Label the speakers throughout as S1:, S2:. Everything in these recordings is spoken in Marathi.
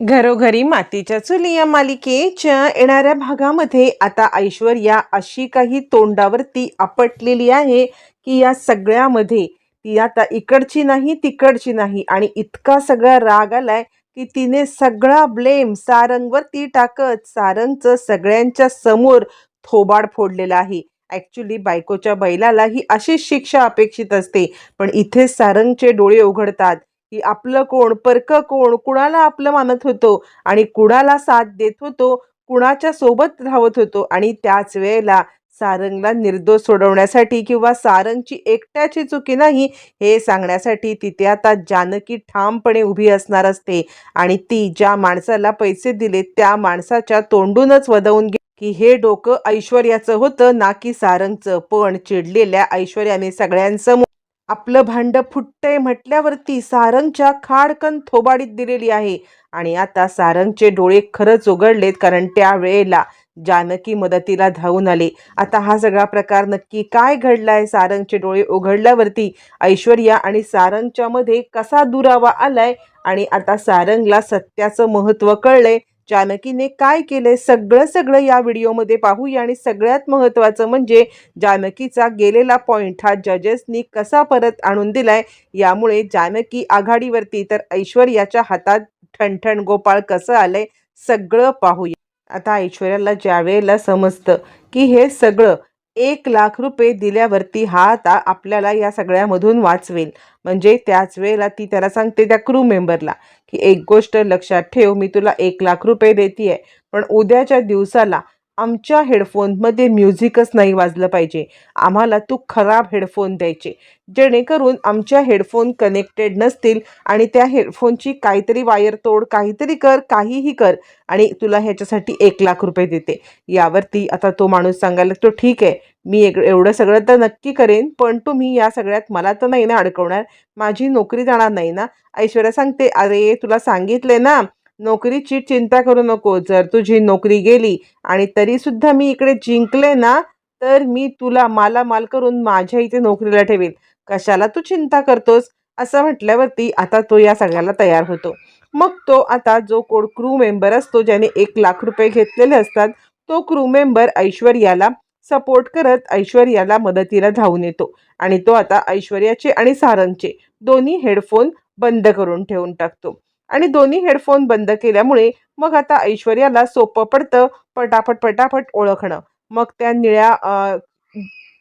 S1: घरोघरी मातीच्या चुली या मालिकेच्या येणाऱ्या भागामध्ये आता ऐश्वर्या अशी काही तोंडावरती आपटलेली आहे की या सगळ्यामध्ये ती आता इकडची नाही तिकडची नाही आणि इतका सगळा राग आलाय की तिने सगळा ब्लेम सारंगवरती टाकत सारंगचं सगळ्यांच्या समोर थोबाड फोडलेला आहे. ॲक्च्युली बायकोच्या बैलाला ही अशीच शिक्षा अपेक्षित असते पण इथे सारंगचे डोळे उघडतात. की आपलं कोण परक कोण कुणाला आपलं मानत होतो आणि कुणाला साथ देत होतो कुणाच्या सोबत राहत होतो आणि त्याच वेळेला सारंगला निर्दोष सोडवण्यासाठी किंवा सारंगची एकट्याची चुकी नाही हे सांगण्यासाठी तिथे आता जानकी ठामपणे उभी असणार असते आणि ती ज्या माणसाला पैसे दिले त्या माणसाच्या तोंडूनच वदवून घे की हे डोकं ऐश्वर्याचं होतं ना की सारंगचं. पण चिडलेल्या ऐश्वर्याने सगळ्यांसमोर आपलं भांड फुटतंय म्हटल्यावरती सारंगच्या खाडकन थोबाडीत दिलेली आहे. आणि आता सारंगचे डोळे खरंच उघडलेत कारण त्या वेळेला जानकी मदतीला धावून आले. आता हा सगळा प्रकार नक्की काय घडलाय? सारंगचे डोळे उघडल्यावरती ऐश्वर्या आणि सारंगच्या मध्ये कसा दुरावा आलाय? आणि आता सारंगला सत्याचं महत्त्व कळलंय. जानकीने काय केलंय? सगळं सगळं या व्हिडिओमध्ये पाहूया. आणि सगळ्यात महत्त्वाचं म्हणजे जानकीचा गेलेला पॉईंट हा जजेसनी कसा परत आणून दिलाय? यामुळे जानकी आघाडीवरती तर ऐश्वर्याच्या हातात ठणठण गोपाळ कसं आलंय? सगळं पाहूया. आता ऐश्वर्याला ज्या वेळेला समजतं की हे सगळं एक लाख रुपये दिल्यावरती हा आता आपल्याला या सगळ्यामधून वाचवेल. म्हणजे त्याच वेळेला ती त्याला सांगते त्या क्रू मेंबरला की एक गोष्ट लक्षात ठेव मी तुला एक लाख रुपये देते आहे पण उद्याच्या दिवसाला आमच्या हेडफोनमध्ये म्युझिकच नाही वाजलं पाहिजे. आम्हाला तू खराब हेडफोन द्यायचे. जेणेकरून आमच्या हेडफोन कनेक्टेड नसतील आणि त्या हेडफोनची काहीतरी वायर तोड काहीतरी कर काहीही कर आणि तुला ह्याच्यासाठी एक लाख रुपये देते. यावरती आता तो माणूस सांगायला तो ठीक आहे मी एक एवढं सगळं तर नक्की करेन पण तुम्ही या सगळ्यात मला तर नाही ना अडकवणार. माझी नोकरी जाणार नाही ना. ऐश्वर्या सांगते अरे तुला सांगितले ना नोकरीची चिंता करू नको. जर तुझी नोकरी गेली आणि तरीसुद्धा मी इकडे जिंकले ना तर मी तुला मालामाल करून माझ्या इथे नोकरीला ठेवेल कशाला तू चिंता करतोस? असं म्हटल्यावरती आता तो या सगळ्याला तयार होतो. मग तो आता जो कोण क्रू मेंबर असतो ज्याने एक लाख रुपये घेतलेले असतात तो क्रू मेंबर ऐश्वर्याला सपोर्ट करत ऐश्वर्याला मदतीला धावून येतो. आणि तो आता ऐश्वर्याचे आणि सारंगचे दोन्ही हेडफोन बंद करून ठेवून टाकतो. आणि दोन्ही हेडफोन बंद केल्यामुळे मग आता ऐश्वर्याला सोपं पडतं पटापट पटापट ओळखणं. मग त्या निळ्या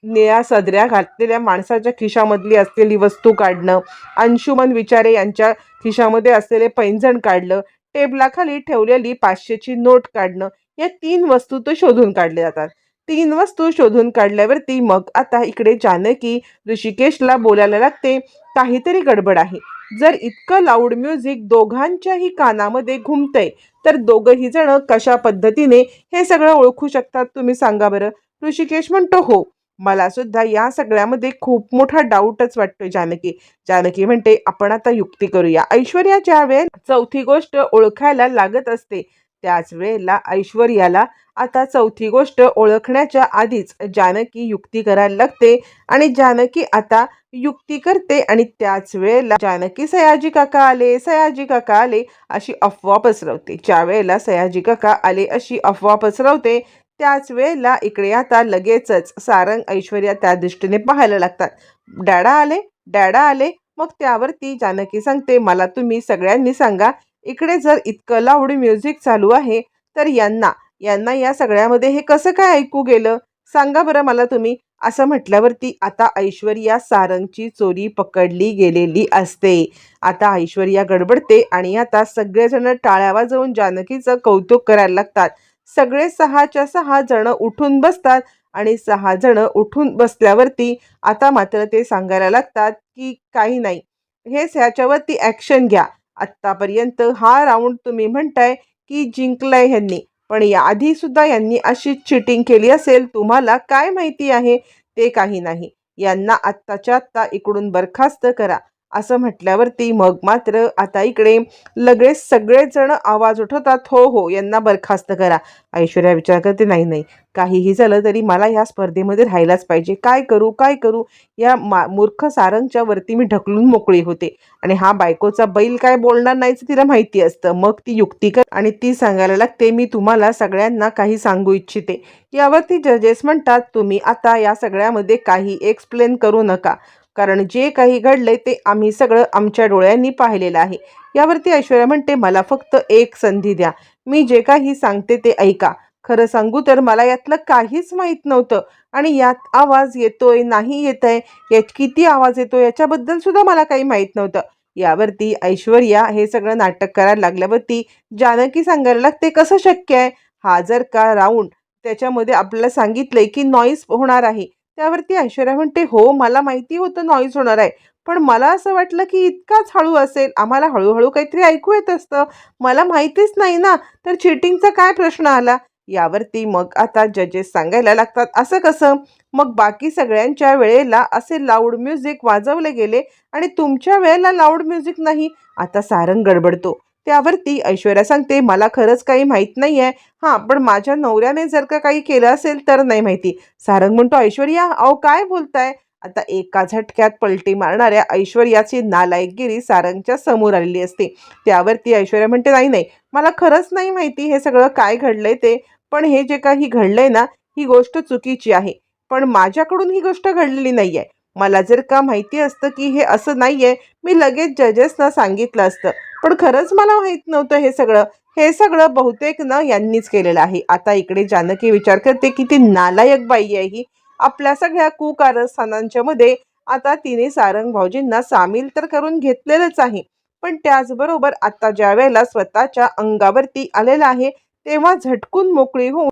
S1: निळ्या सदऱ्या घातलेल्या माणसाच्या खिशामधली असलेली वस्तू काढणं अंशुमन विचारे यांच्या खिशामध्ये असलेले पैंजण काढलं टेबलाखाली ठेवलेली पाचशेची नोट काढणं या तीन वस्तू तो शोधून काढले जातात. तीन वस्तू शोधून काढल्यावरती मग आता इकडे जानकी ऋषिकेशला बोलायला लागते काहीतरी गडबड आहे. जर इतकं लाऊड म्युझिक दोघांच्याही कानामध्ये घुमतंय तर दोघंही जण कशा पद्धतीने हे सगळं ओळखू शकतात तुम्ही सांगा बरं? ऋषिकेश म्हणतो हो मला सुद्धा या सगळ्यामध्ये खूप मोठा डाऊटच वाटतोय जानकी. जानकी म्हणते आपण आता युक्ती करूया. ऐश्वर्या ज्या चौथी गोष्ट ओळखायला लागत असते त्याच वेळेला ऐश्वर्याला आता चौथी गोष्ट ओळखण्याच्या आधीच जानकी युक्ती करायला लागते आणि जानकी आता युक्ती करते आणि त्याच वेळेला जानकी सयाजी काका आले सयाजी काका आले अशी अफवा पसरवते. ज्या वेळेला सयाजी काका आले अशी अफवा पसरवते त्याच वेळेला इकडे आता लगेचच सारंग ऐश्वर्या त्या दृष्टीने पाहायला लागतात. डॅडा आले डॅडा आले. मग त्यावरती जानकी सांगते मला तुम्ही सगळ्यांनी सांगा इकडे जर इतकं लाऊड म्युझिक चालू आहे तर यांना यांना या सगळ्यामध्ये हे कसं काय ऐकू गेलं? सांगा बरं मला तुम्ही. असं म्हटल्यावरती आता ऐश्वर्या सारंगची चोरी पकडली गेलेली असते. आता ऐश्वर्या गडबडते आणि आता सगळेजण टाळ्यावर जाऊन जानकीचं कौतुक करायला लागतात. सगळे सहाच्या सहा जण उठून बसतात आणि सहा जण उठून बसल्यावरती आता मात्र ते सांगायला लागतात की काही नाही. हेच ह्याच्यावरती ॲक्शन घ्या. आत्तापर्यंत हा राऊंड तुम्ही म्हणताय की जिंकलाय ह्यांनी. पण याआधी सुद्धा यांनी अशीच चिटिंग केली असेल तुम्हाला काय माहिती आहे? ते काही नाही. यांना आत्ताच्या आत्ता इकडून बरखास्त करा. असं म्हटल्यावरती मग मात्र आता इकडे लगेच सगळेजण आवाज उठवतात. हो हो यांना बरखास्त करा. ऐश्वर्या विचार करते नाही नाही काहीही झालं तरी मला या स्पर्धेमध्ये राहायलाच पाहिजे. काय करू काय करू? या मा मूर्ख सारंगच्या वरती मी ढकलून मोकळी होते. आणि हा बायकोचा बैल काय बोलणार नाहीच तिला माहिती असतं. मग ती युक्ती कर आणि ती सांगायला लागते मी तुम्हाला सगळ्यांना काही सांगू इच्छिते. यावरती जजेस म्हणतात तुम्ही आता या सगळ्यामध्ये काही एक्सप्लेन करू नका. कारण जे काही घडलंय ते आम्ही सगळं आमच्या डोळ्यांनी पाहिलेलं आहे. यावरती ऐश्वर्या म्हणते मला फक्त एक संधी द्या. मी जे काही सांगते ते ऐका. खरं सांगू तर मला यातलं काहीच माहीत नव्हतं आणि यात आवाज येतोय नाही येत आहे यात किती आवाज येतो याच्याबद्दल सुद्धा मला काही माहीत नव्हतं. यावरती ऐश्वर्या हे सगळं नाटक करायला लागल्यावरती जानकी सांगायला लागते कसं शक्य आहे? हा जर का राऊंड त्याच्यामध्ये आपल्याला सांगितलंय की नॉईस होणार आहे. त्यावरती ऐश्वर्या म्हणते हो मला माहिती होतं नॉईज होणार आहे पण मला असं वाटलं की इतकाच हळू असेल. आम्हाला हळूहळू काहीतरी ऐकू येत असतं. मला माहितीच नाही ना तर चिटिंगचा काय प्रश्न आला? यावरती मग आता जजेस सांगायला लागतात असं कसं? मग बाकी सगळ्यांच्या वेळेला असे लाऊड म्युझिक वाजवले गेले आणि तुमच्या वेळेला लाऊड म्युझिक नाही. आता सारंग गडबडतो. त्यावरती ऐश्वर्या सांगते मला खरंच काही माहीत नाही आहे हां पण माझ्या नवऱ्याने जर का काही केलं असेल तर नाही माहिती. सारंग म्हणतो ऐश्वर्या अहो काय बोलताय? आता एका झटक्यात पलटी मारणाऱ्या ऐश्वर्याची नालायकगिरी सारंगच्या समोर आलेली असते. त्यावरती ऐश्वर्या म्हणते नाही नाही मला खरंच नाही माहिती हे सगळं काय घडलंय ते पण हे जे काही घडलंय ना ही गोष्ट चुकीची आहे. पण माझ्याकडून ही गोष्ट घडलेली नाही आहे मला जर का माहिती असतं की हे असं नाही आहे मी लगेच जजेसना सांगितलं असतं. पण खरंच मला माहीत नव्हतं हे सगळं. हे सगळं बहुतेक ना यांनीच केलेलं आहे. आता इकडे जानकी विचार करते की ती नालायक बाई आहे ही. आपल्या सगळ्या कुकारस्थानांच्या मध्ये आता तिने सारंग भाऊजींना सामील तर करून घेतलेलंच आहे. पण त्याचबरोबर आता ज्या वेळेला स्वतःच्या अंगावरती आलेलं आहे तेव्हा झटकून मोकळी होऊन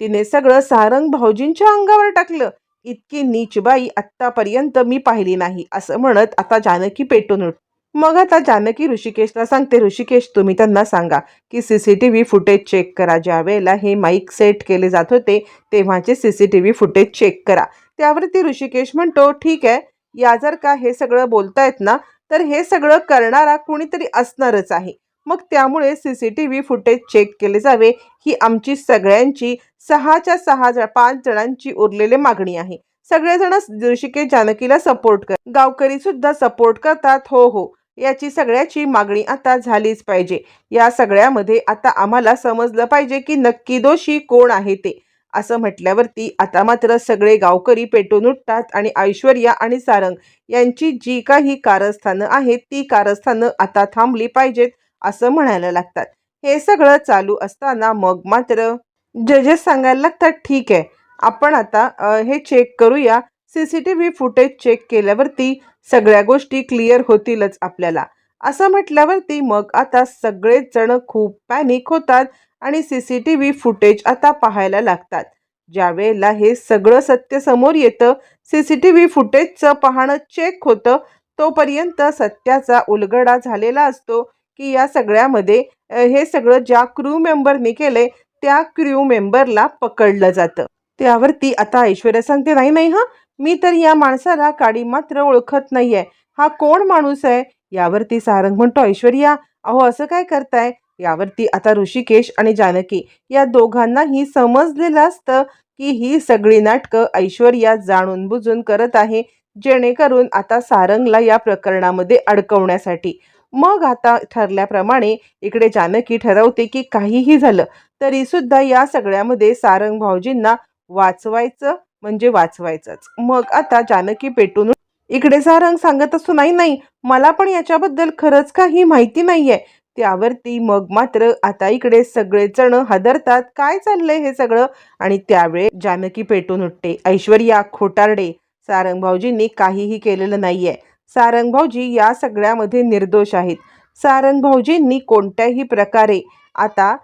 S1: तिने सगळं सारंग भाऊजींच्या अंगावर टाकलं. इतकी नीचबाई आत्तापर्यंत मी पाहिली नाही असं म्हणत आता जानकी पेटून उठ मग आता जानकी ऋषिकेशला सांगते ऋषिकेश तुम्ही त्यांना सांगा की C C T V footage check करा. ज्या वेळेला हे माईक सेट केले जात होते तेव्हाचे C C T V footage check करा. त्यावरती ऋषिकेश म्हणतो ठीक आहे या जर का हे सगळं बोलतायत ना तर हे सगळं करणारा कुणीतरी असणारच आहे. मग त्यामुळे C C T V footage check केले जावे ही आमची सगळ्यांची सहाच्या सहा पाच जणांची उरलेली मागणी आहे. सगळेजण ऋषिकेश जानकीला सपोर्ट कर गावकरी सुद्धा सपोर्ट करतात हो हो. याची सगळ्याची मागणी आता झालीच पाहिजे. या सगळ्यामध्ये आता आम्हाला समजलं पाहिजे की नक्की दोषी कोण आहे ते. असं म्हटल्यावरती आता मात्र सगळे गावकरी पेटून उठतात आणि ऐश्वर्या आणि सारंग यांची जी काही कारस्थानं आहेत ती कारस्थानं आता थांबली पाहिजेत. असं म्हणायला लागतात. हे सगळं चालू असताना मग मात्र जजेस सांगायला लागतात ठीक आहे. आपण आता हे चेक करूया. C C T V footage check केल्यावरती सगळ्या गोष्टी क्लिअर होतीलच आपल्याला. असं म्हटल्यावरती मग आता सगळेच जण खूप पॅनिक होतात आणि C C T V footage आता पाहायला लागतात. ज्या वेळेला हे सगळं सत्य समोर येतं सी सी टी व्ही फुटेजचं पाहणं चेक होतं तोपर्यंत सत्याचा उलगडा झालेला असतो. की या सगळ्यामध्ये हे सगळं ज्या क्रू मेंबरनी केले त्या क्रू मेंबरला पकडलं जातं. त्यावरती आता ऐश्वर्या सांगते नाही नाही हा मी तर या माणसाला काडी मात्र ओळखत नाहीये. हा कोण माणूस आहे? यावरती सारंग म्हणतो ऐश्वर्या अहो असं काय करताय? यावरती आता ऋषिकेश आणि जानकी या दोघांनाही समजलेलं असतं की ही सगळी नाटकं ऐश्वर्या जाणून बुजून करत आहे जेणेकरून आता सारंगला या प्रकरणामध्ये अडकवण्यासाठी. मग आता ठरल्याप्रमाणे इकडे जानकी ठरवते की काहीही झालं तरी सुद्धा या सगळ्यामध्ये सारंग भाऊजींना वाचवायचं म्हणजे वाचवायचंच. मग आता जानकी पेटून इकडे सारंग सांगत असतो नाही नाही मला पण याच्याबद्दल खरंच काही माहिती नाहीये. त्यावरती मग मात्र आता इकडे सगळेजण हादरतात काय चाललंय हे सगळं? आणि त्यावेळे जानकी पेटून उठते ऐश्वर्या खोटारडे सारंग भाऊजींनी काहीही केलेलं नाहीये. सारंग भाऊजी या सगळ्यामध्ये निर्दोष आहेत. सारंग भाऊजींनी कोणत्याही प्रकारे आता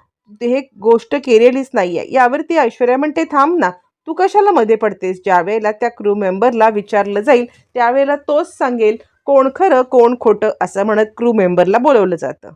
S1: हे गोष्ट केलेलीच नाही आहे यावरती ऐश्वर्या म्हणते थांब ना तू कशाला मध्ये पडतेस? ज्या वेळेला त्या क्रू मेंबरला विचारलं जाईल त्यावेळेला तोच सांगेल कोण खरं कोण खोटं असं म्हणत क्रू मेंबरला बोलवलं जातं.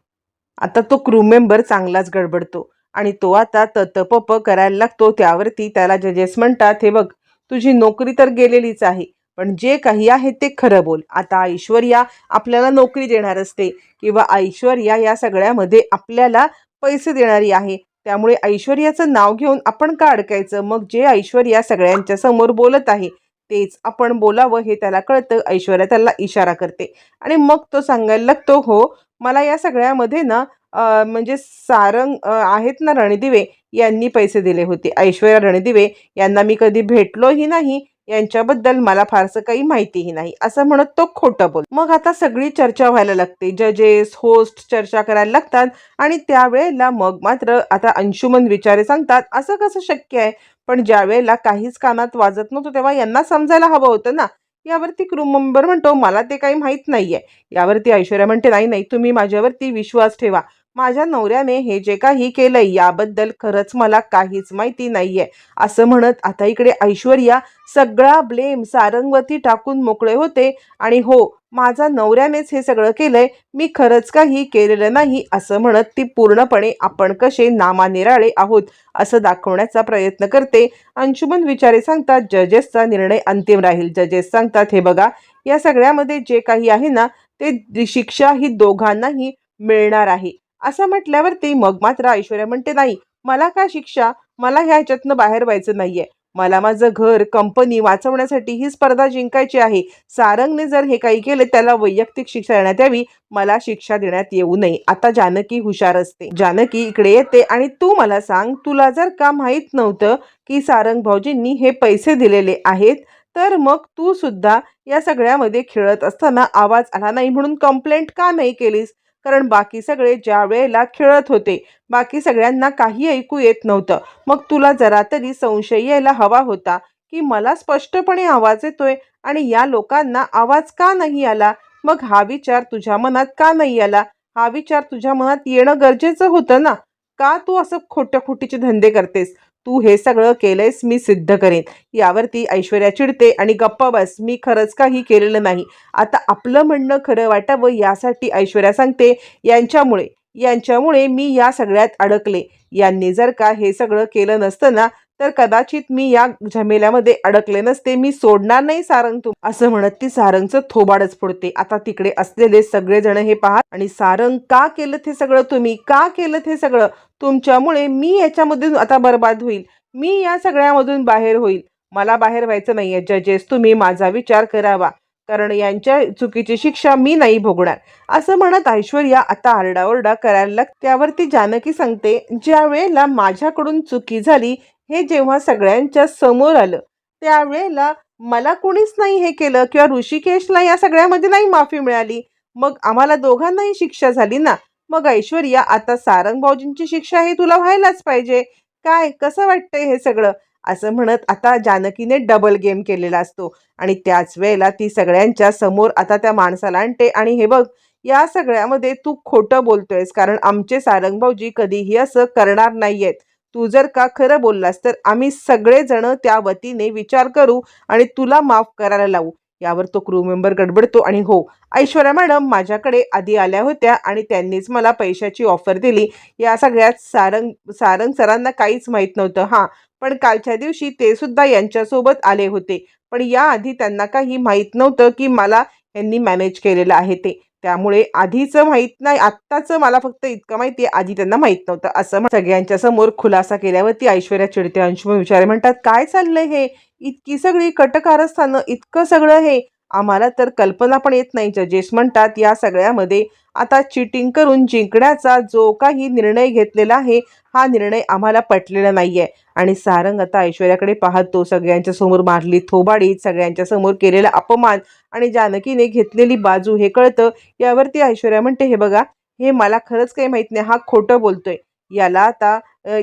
S1: आता तो क्रू मेंबर चांगलाच गडबडतो आणि तो आता ततपप करायला लागतो. त्यावरती त्याला जजेस म्हणतात हे बघ तुझी नोकरी तर गेलेलीच आहे पण जे काही आहे ते खरं बोल. आता ऐश्वर्या आपल्याला नोकरी देणार असते किंवा ऐश्वर्या या सगळ्यामध्ये आपल्याला पैसे देणारी आहे. त्यामुळे ऐश्वर्याचं नाव घेऊन आपण का अडकायचं? मग जे ऐश्वर्या सगळ्यांच्या समोर बोलत आहे तेच आपण बोलावं हे त्याला कळतं. ऐश्वर्या त्याला इशारा करते. आणि मग तो सांगायला लागतो हो मला या सगळ्यामध्ये ना म्हणजे सारंग आहेत ना रणदिवे यांनी पैसे दिले होते. ऐश्वर्या रणदिवे यांना मी कधी भेटलोही नाही यांच्याबद्दल मला फारसं काही माहितीही नाही. असं म्हणत तो खोटं बोल मग आता सगळी चर्चा व्हायला लागते. जजेस होस्ट चर्चा करायला लागतात आणि त्यावेळेला मग मात्र आता अंशुमन विचारे सांगतात असं कसं शक्य आहे? पण ज्या वेळेला काहीच कानात वाजत नव्हतं तेव्हा यांना समजायला हवं होतं ना. यावरती क्रू मेंबर म्हणतो मला ते काही माहीत नाहीये. यावरती ऐश्वर्या म्हणते नाही नाही तुम्ही माझ्यावरती विश्वास ठेवा. माझ्या नवऱ्याने हे जे काही केलंय याबद्दल खरंच मला काहीच माहिती नाहीये. असं म्हणत आता इकडे ऐश्वर्या सगळा ब्लेम सारंगवती टाकून मोकळे होते आणि हो माझा नवऱ्यानेच हे सगळं केलंय मी खरंच काही केलेलं नाही असं म्हणत ती पूर्णपणे आपण कसे नामानिराळे आहोत असं दाखवण्याचा प्रयत्न करते. अंशुमन विचारे सांगतात जजेसचा निर्णय अंतिम राहील. जजेस सांगतात हे बघा या सगळ्यामध्ये जे काही आहे ना ते शिक्षा ही दोघांनाही मिळणार आहे. असं म्हटल्यावरती मग मात्र ऐश्वर्या म्हणते नाही मला का शिक्षा? मला ह्या ह्याच्यातनं बाहेर व्हायचं नाहीये. मला माझं घर कंपनी वाचवण्यासाठी ही स्पर्धा जिंकायची आहे. सारंगने जर हे काही केले त्याला वैयक्तिक शिक्षा देण्यात यावी. मला शिक्षा देण्यात येऊ नये. आता जानकी हुशार असते. जानकी इकडे येते आणि तू मला सांग तुला जर का माहीत नव्हतं की सारंग भाऊजींनी हे पैसे दिलेले आहेत तर मग तू सुद्धा या सगळ्यामध्ये खेळत असताना आवाज आला नाही म्हणून कंप्लेंट का नाही केलीस? कारण बाकी सगळे ज्या वेळेला खेळत होते बाकी सगळ्यांना काही ऐकू येत नव्हतं. मग तुला जरा तरी संशय यायला हवा होता की मला स्पष्टपणे आवाज येतोय आणि या लोकांना आवाज का नाही आला? मग हा विचार तुझ्या मनात का नाही आला? हा विचार तुझ्या मनात येणं गरजेचं होतं ना? का तू असं खोट्या खोटीचे धंदे करतेस? तू हे सगळं केलंयस मी सिद्ध करेन. यावरती ऐश्वर्या चिडते आणि गप्पा बस मी खरंच काही केलेलं नाही. आता आपलं म्हणणं खरं वाटावं यासाठी ऐश्वर्या सांगते यांच्यामुळे यांच्यामुळे मी या सगळ्यात अडकले. यांनी जर का हे सगळं केलं नसतं ना तर कदाचित मी या झमेल्यामध्ये अडकले नसते. मी सोडणार नाही सारंग तू. असं म्हणत ती सारंगचं थोबाडच फोडते. आता तिकडे असलेले सगळेजण हे पहा आणि सारंग का केलं हे सगळं तुम्ही? का केलं हे सगळं? तुमच्यामुळे मी याच्यामधून आता बर्बाद होईल. मी या सगळ्यामधून बाहेर होईल. मला बाहेर व्हायचं नाही आहे जजेस तुम्ही माझा विचार करावा. कारण यांच्या चुकीची शिक्षा मी नाही भोगणार. असं म्हणत ऐश्वर्या आता आरडाओरडा करायला लाग त्यावरती जानकी सांगते ज्या वेळेला माझ्याकडून चुकी झाली हे जेव्हा सगळ्यांच्या समोर आलं त्यावेळेला मला कोणीच नाही हे केलं किंवा ऋषिकेशला या सगळ्यामध्ये नाही माफी मिळाली. मग आम्हाला दोघांनाही शिक्षा झाली ना? मग ऐश्वर्या आता सारंग भाऊजींची शिक्षा ही तुला व्हायलाच पाहिजे. काय कसं वाटतंय हे सगळं? असं म्हणत आता जानकीने डबल गेम केलेला असतो. आणि त्याच वेळेला ती सगळ्यांच्या समोर आता त्या माणसाला आणते. आणि हे बघ या सगळ्यामध्ये तू खोटं बोलतोयस. कारण आमचे सारंग भाऊजी कधीही असं करणार नाहीयेत. तू जर का खरं बोललास तर आम्ही सगळेजण त्या वतीने विचार करू आणि तुला माफ करायला लावू. यावर तो क्रू मेंबर गडबडतो आणि हो ऐश्वर्या मॅडम माझ्याकडे आधी आल्या होत्या आणि त्यांनीच मला पैशाची ऑफर दिली. या सगळ्यात सारंग सारंग सरांना काहीच माहीत नव्हतं. हां पण कालच्या दिवशी ते सुद्धा यांच्यासोबत आले होते. पण याआधी त्यांना काही माहीत नव्हतं की मला यांनी मॅनेज केलेलं आहे ते. त्यामुळे आधीचं माहीत नाही आत्ताचं मला फक्त इतकं माहिती आहे आधी त्यांना माहीत नव्हतं. असं सगळ्यांच्या समोर खुलासा केल्यावरती ऐश्वर्या चिडते अंशुमन विचारे म्हणतात काय चाललंय हे? इतकी सगळी कटकारस्थानं इतकं सगळं हे आम्हाला तर कल्पना पण येत नाही जजेस म्हणतात या सगळ्यामध्ये आता चिटिंग करून जिंकण्याचा जो काही निर्णय घेतलेला आहे हा निर्णय आम्हाला पटलेला नाही आहे आणि सारंग आता ऐश्वर्याकडे पाहतो सगळ्यांच्या समोर मारली थोबाडी सगळ्यांच्या समोर केलेला अपमान आणि जानकीने घेतलेली बाजू हे कळतं. यावरती ऐश्वर्या म्हणते हे बघा हे मला खरंच काही माहीत नाही हा खोटं बोलतोय. याला आता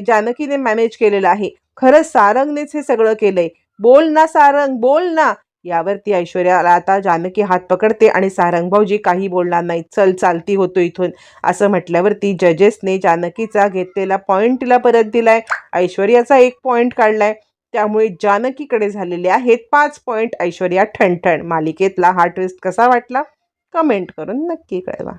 S1: जानकीने मॅनेज केलेलं आहे. खरंच सारंगनेच हे सगळं केलंय. बोल ना सारंग बोल ना. यावरती ऐश्वर्याला आता जानकी हात पकडते आणि सारंग भाऊजी काही बोलणार नाही चल चालती होतो इथून. असं म्हटल्यावरती जजेसने जानकीचा घेतलेला पॉईंट तिला परत दिलाय. ऐश्वर्याचा एक पॉईंट काढलाय. त्यामुळे जानकीकडे झालेले आहेत पाच पॉईंट ऐश्वर्या ठणठण. मालिकेतला हा ट्विस्ट कसा वाटला? कमेंट करून नक्की कळवा.